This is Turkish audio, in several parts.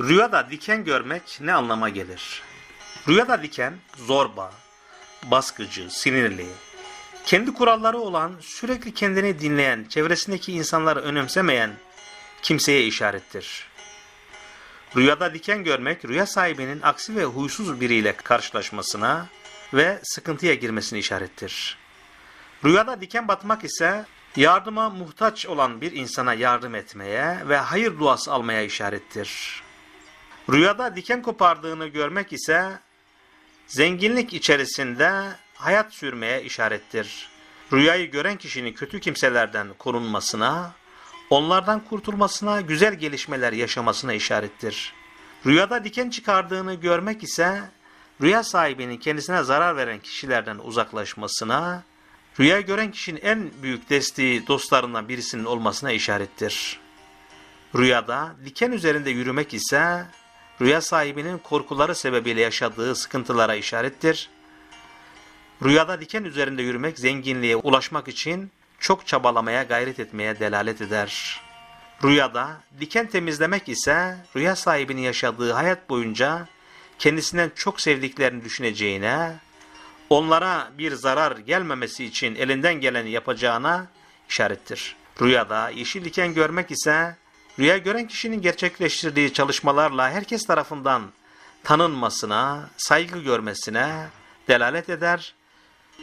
Rüyada diken görmek ne anlama gelir? Rüyada diken zorba, baskıcı, sinirli, kendi kuralları olan, sürekli kendini dinleyen, çevresindeki insanları önemsemeyen kimseye işarettir. Rüyada diken görmek, rüya sahibinin aksi ve huysuz biriyle karşılaşmasına ve sıkıntıya girmesini işarettir. Rüyada diken batmak ise yardıma muhtaç olan bir insana yardım etmeye ve hayır duası almaya işarettir. Rüyada diken kopardığını görmek ise zenginlik içerisinde hayat sürmeye işarettir. Rüyayı gören kişinin kötü kimselerden korunmasına, onlardan kurtulmasına, güzel gelişmeler yaşamasına işarettir. Rüyada diken çıkardığını görmek ise rüya sahibinin kendisine zarar veren kişilerden uzaklaşmasına, rüya gören kişinin en büyük desteği dostlarından birisinin olmasına işarettir. Rüyada diken üzerinde yürümek ise rüya sahibinin korkuları sebebiyle yaşadığı sıkıntılara işarettir. Rüyada diken üzerinde yürümek zenginliğe ulaşmak için çok çabalamaya gayret etmeye delalet eder. Rüyada diken temizlemek ise rüya sahibinin yaşadığı hayat boyunca kendisinden çok sevdiklerini düşüneceğine, onlara bir zarar gelmemesi için elinden geleni yapacağına işarettir. Rüyada yeşil diken görmek ise rüya gören kişinin gerçekleştirdiği çalışmalarla herkes tarafından tanınmasına, saygı görmesine delalet eder.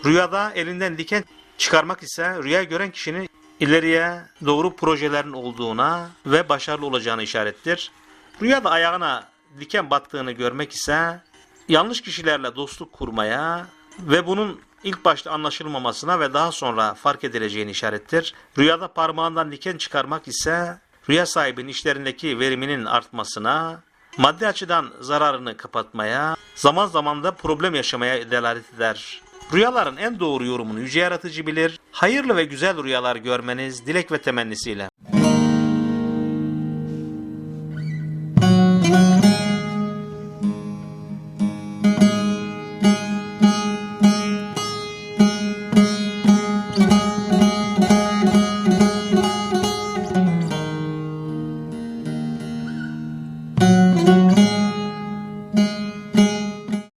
Rüyada elinden diken çıkarmak ise rüya gören kişinin ileriye doğru projelerin olduğuna ve başarılı olacağını işarettir. Rüyada ayağına diken battığını görmek ise yanlış kişilerle dostluk kurmaya ve bunun ilk başta anlaşılmamasına ve daha sonra fark edileceğini işarettir. Rüyada parmağından diken çıkarmak ise rüya sahibinin işlerindeki veriminin artmasına, maddi açıdan zararını kapatmaya, zaman zaman da problem yaşamaya delalet eder. Rüyaların en doğru yorumunu yüce yaratıcı bilir. Hayırlı ve güzel rüyalar görmeniz dilek ve temennisiyle.